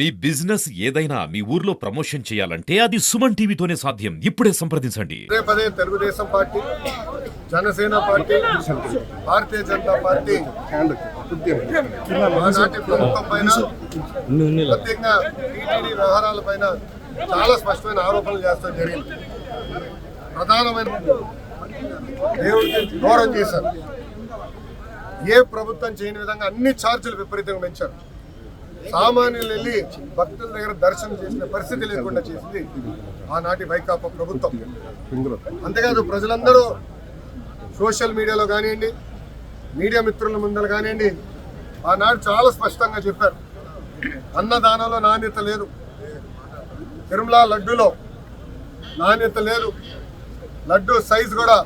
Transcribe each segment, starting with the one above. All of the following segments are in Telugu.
మీ బిజినెస్ ఏదైనా మీ ఊర్లో ప్రమోషన్ చేయాలంటే అది సుమన్ టీవీతోనే సాధ్యం. ఇప్పుడే సంప్రదించండి. పదే Telugu Desam party Jana Sena party Bharatiya Janata party. ఆనాటి ప్రభుత్వం పైన ప్రత్యేకంగా టీటీడీ వ్యవహారాల పైన చాలా స్పష్టమైన ఆరోపణలు చేస్తాం జరిగింది. ప్రధానమైన దేవుడికి గౌరవం చేశారు. ఏ ప్రభుత్వం చేయని విధంగా అన్ని ఛార్జీలు విపరీతంగా పెంచారు. సామాన్యులు వెళ్ళి భక్తుల దగ్గర దర్శనం చేసిన పరిస్థితి లేకుండా చేసింది ఆనాటి వైకాపా ప్రభుత్వం. అంతేకాదు ప్రజలందరూ సోషల్ మీడియాలో కానివ్వండి మీడియా మిత్రుల ముందర కానివ్వండి ఆనాడు చాలా స్పష్టంగా చెప్పారు. అన్నదానంలో నాణ్యత లేదు. తిరుమల లడ్డూలో నాణ్యత లేదు. లడ్డు సైజు కూడా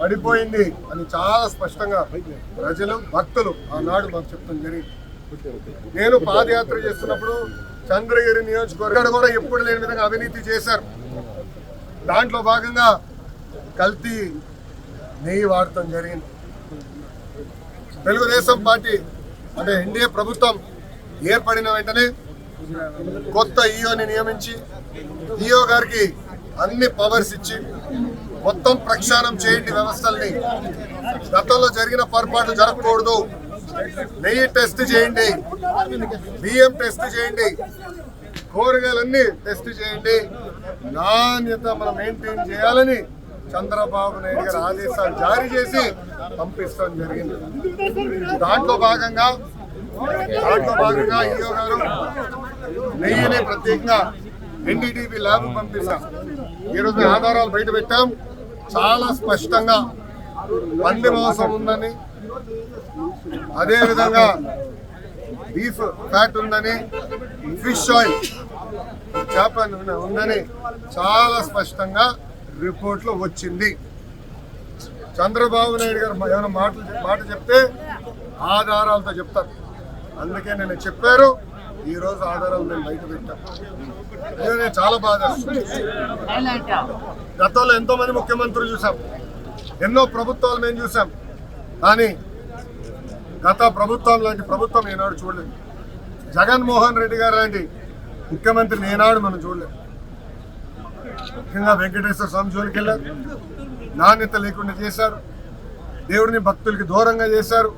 పడిపోయింది అని చాలా స్పష్టంగా ప్రజలు భక్తులు ఆనాడు మాకు చెప్తాం జరిగింది. నేను పాదయాత్ర చేస్తున్నప్పుడు చంద్రగిరి నియోజకవర్గం కూడా ఎప్పుడు లేని విధంగా అవినీతి చేశారు. దాంట్లో భాగంగా కల్తీ నెయ్యి వాడటం జరిగింది. తెలుగుదేశం పార్టీ అంటే ఎన్డీఏ ప్రభుత్వం ఏర్పడిన వెంటనే కొత్త ఈఓని నియమించి ఈఓ గారికి అన్ని పవర్స్ ఇచ్చి మొత్తం ప్రక్షాళన చేయండి వ్యవస్థల్ని. గతంలో జరిగిన పొరపాట్లు జరగకూడదు. నెయ్యి టెస్ట్ చేయండి. బియ్యం టెస్ట్ చేయండి. కూరగాయలన్నీ టెస్ట్ చేయండి. నాణ్యత మనం మెయింటైన్ చేయాలని చంద్రబాబు నాయుడు గారు ఆదేశాలు జారీ చేసి పంపిస్తాం జరిగింది. దాంట్లో భాగంగా దాంట్లో భాగంగా ఈయో గారు నెయ్యిని ప్రత్యేకంగా ఎన్డీటీవీ ల్యాబ్ పంపిస్తాం. ఈరోజు ఆధారాలు బయట పెట్టాం. చాలా స్పష్టంగా పంది మోసం ఉందని అదేవిధంగా బీఫ్ ఫ్యాట్ ఉందని ఫిష్ ఆయిల్ చేప ఉందని చాలా స్పష్టంగా రిపోర్ట్లో వచ్చింది. చంద్రబాబు నాయుడు గారు ఏమైనా మాటలు మాట చెప్తే ఆధారాలతో చెప్తారు. అందుకే నేను చెప్పారు ఈరోజు ఆధారాలు నేను బయట పెట్టాను నేను చాలా బాధ గతంలో ఎంతోమంది ముఖ్యమంత్రులు చూసాం. ఎన్నో ప్రభుత్వాలు మేము చూసాం. కానీ గత ప్రభుత్వం లాంటి ప్రభుత్వం ఏనాడు చూడలేదు. జగన్మోహన్ రెడ్డి గారు లాంటి ముఖ్యమంత్రిని ఏనాడు మనం చూడలేదు. ముఖ్యంగా వెంకటేశ్వర స్వామి జోలికి వెళ్ళారు. నాణ్యత లేకుండా చేశారు. దేవుడిని భక్తులకి దూరంగా చేశారు.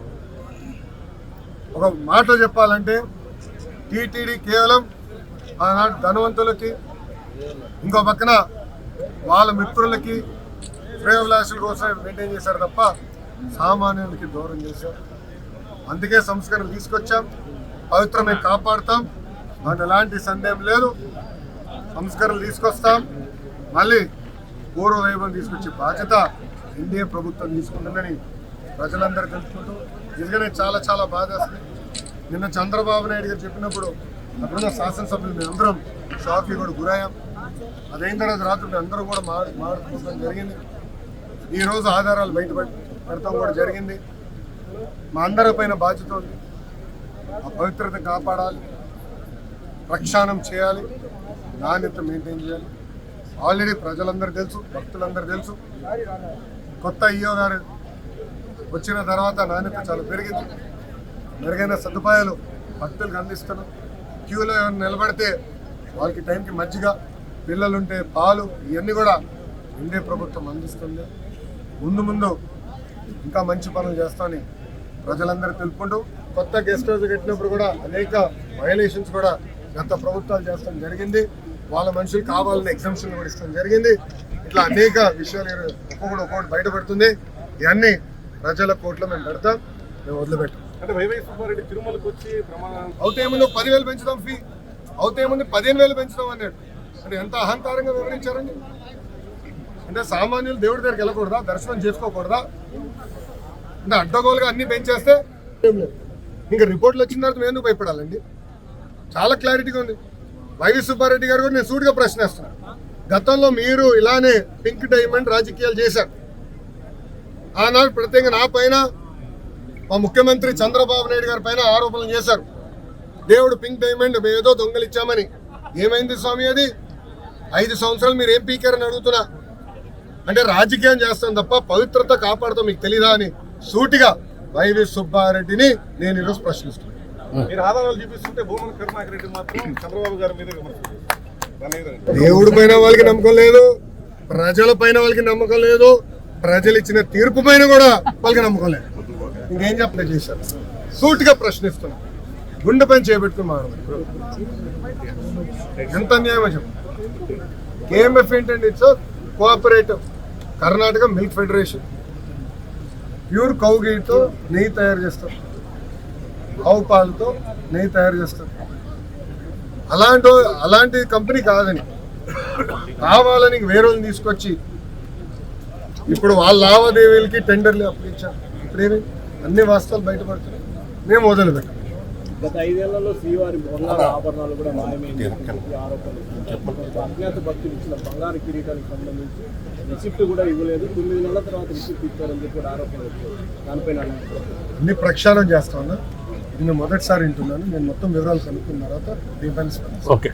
ఒక మాట చెప్పాలంటే టీటీడీ కేవలం ఆనాడు ధనవంతులకి ఇంకో పక్కన వాళ్ళ మిత్రులకి ప్రేమలాసుల కోసం మెయింటైన్ చేశారు తప్ప సామాన్యులకి దూరం చేశారు. అందుకే సంస్కరణ తీసుకొచ్చాం. పవిత్రమే కాపాడుతాం. దాంట్లో ఎలాంటి సందేహం లేదు. సంస్కరణలు తీసుకొస్తాం. మళ్ళీ పూర్వ వైభవం తీసుకొచ్చే బాధ్యత ఎన్డీఏ ప్రభుత్వం తీసుకుంటుందని ప్రజలందరూ తెలుసుకుంటూ నిజంగానే చాలా చాలా బాధేస్తుంది నిన్న చంద్రబాబు నాయుడు గారు చెప్పినప్పుడు అప్పుడున్న శాసనసభ్యులు మేము అందరం షాక్కి కూడా గురయ్యాం. అదైన తర్వాత రాత్రి అందరూ కూడా మాట్లాడుకోవడం మాట్లాడుకోవడం జరిగింది. ఈరోజు ఆధారాలు బయటపడి పెడతాం కూడా జరిగింది. మా అందరి పైన బాధ్యత ఉంది. ఆ పవిత్రత కాపాడాలి. ప్రక్షాళన చేయాలి. నాణ్యత మెయింటైన్ చేయాలి. ఆల్రెడీ ప్రజలందరూ తెలుసు భక్తులందరూ తెలుసు. కొత్త ఈఓ గారు వచ్చిన తర్వాత నాణ్యత చాలా పెరిగింది. మెరుగైన సదుపాయాలు భక్తులకు అందిస్తున్నాం. క్యూలో నిలబడితే వాళ్ళకి టైంకి మజ్జిగ పిల్లలుంటే పాలు ఇవన్నీ కూడా ఇండియా ప్రభుత్వం అందిస్తుంది. ముందు ముందు ఇంకా మంచి పనులు చేస్తామని ప్రజలందరూ తెలుపుకుంటూ కొత్త గెస్ట్ హౌస్ కట్టినప్పుడు కూడా అనేక వైలేషన్స్ కూడా గత ప్రభుత్వాలు చేస్తాం జరిగింది. వాళ్ళ మనుషులు కావాలని ఎగ్జామ్షన్ కూడా ఇస్తాం జరిగింది. ఇట్లా అనేక విషయాలు ఒక్కొక్కటి ఒక్కొక్కటి బయటపడుతుంది. ఇవన్నీ ప్రజల కోట్లో మేము పెడతాం. మేము వదిలిపెట్టాం. అంటే వైవై సుబ్బారెడ్డి తిరుమలకు వచ్చి అవుతే పదివేలు పెంచుదాం ఫీ. అవుతే ముందు పదిహేను వేలు పెంచుదాం అన్నాడు. అంటే ఎంత అహంకారంగా వివరించారండి? అంటే సామాన్యులు దేవుడి దగ్గరికి వెళ్ళకూడదా? దర్శనం చేసుకోకూడదా? అంటే అడ్డగోలుగా అన్ని పెంచేస్తే. ఇంకా రిపోర్ట్లు వచ్చిన తర్వాత మేము భయపడాలండి? చాలా క్లారిటీగా ఉంది. వైవి సుబ్బారెడ్డి గారు కూడా నేను సూటిగా ప్రశ్నిస్తున్నాను గతంలో మీరు ఇలానే పింక్ డైమండ్ రాజకీయాలు చేశారు. ఆనాడు ప్రత్యేకంగా నా పైన మా ముఖ్యమంత్రి చంద్రబాబు నాయుడు గారి పైన ఆరోపణలు చేశారు. దేవుడు పింక్ డైమండ్ ఏదో దొంగలిచ్చామని ఏమైంది స్వామి అది? ఐదు సంవత్సరాలు మీరు ఏం పీకారని అడుగుతున్నా? అంటే రాజకీయం చేస్తాం తప్ప పవిత్రత కాపాడుతాం మీకు తెలీదా అని సూటిగా వైవి సుబ్బారెడ్డిని నేను ఈరోజు ప్రశ్నిస్తున్నాను. మీరు ఆధారాలు చూపిస్తుంటే భూమన్ మాత్రం చంద్రబాబు గారి మీద దేవుడి పైన వాళ్ళకి నమ్మకం లేదు ప్రజల పైన వాళ్ళకి నమ్మకం లేదు ప్రజలు ఇచ్చిన తీర్పు పైన కూడా వాళ్ళకి నమ్మకం లేదు. ఇంకేం చెప్పలే చేశారు? సూటిగా ప్రశ్నిస్తున్నా. గుండె పైన చేపెట్టుకుని మాట్లాడు ఎంత అన్యాయమో చెప్పు. కేఎంఎఫ్ ఏంటండి? It's cooperative. Karnataka milk federation. Pure cow గీతో నెయ్యి తయారు చేస్తారు. ఆవు పాలతో నెయ్యి తయారు చేస్తారు. అలాంటి అలాంటి కంపెనీ కాదని. కావాలని వేరే వాళ్ళని తీసుకొచ్చి ఇప్పుడు వాళ్ళ లావాదేవీలకి టెండర్లు అప్పించారు ఇప్పుడేమి అన్ని వాస్తవాలు బయటపడుతున్నాయి. మేము మొదలు గత ఐదేళ్ళలో శ్రీవారి బంగారు ఆభరణాలు కూడా మాయమైంది. ఆరోపణలు. అజ్ఞాత భక్తులు ఇచ్చిన బంగారు కిరీటానికి సంబంధించి రిసిప్ట్ కూడా ఇవ్వలేదు. తొమ్మిది నెలల తర్వాత రిసిప్ట్ ఇచ్చారని చెప్పి కూడా ఆరోపణలు దానిపైన అన్ని ప్రక్షాళన చేస్తా ఉన్నా. నేను మొదటిసారి వింటున్నాను. నేను మొత్తం వివరాలు కనుక్కున్న తర్వాత దీనిపైన. ఓకే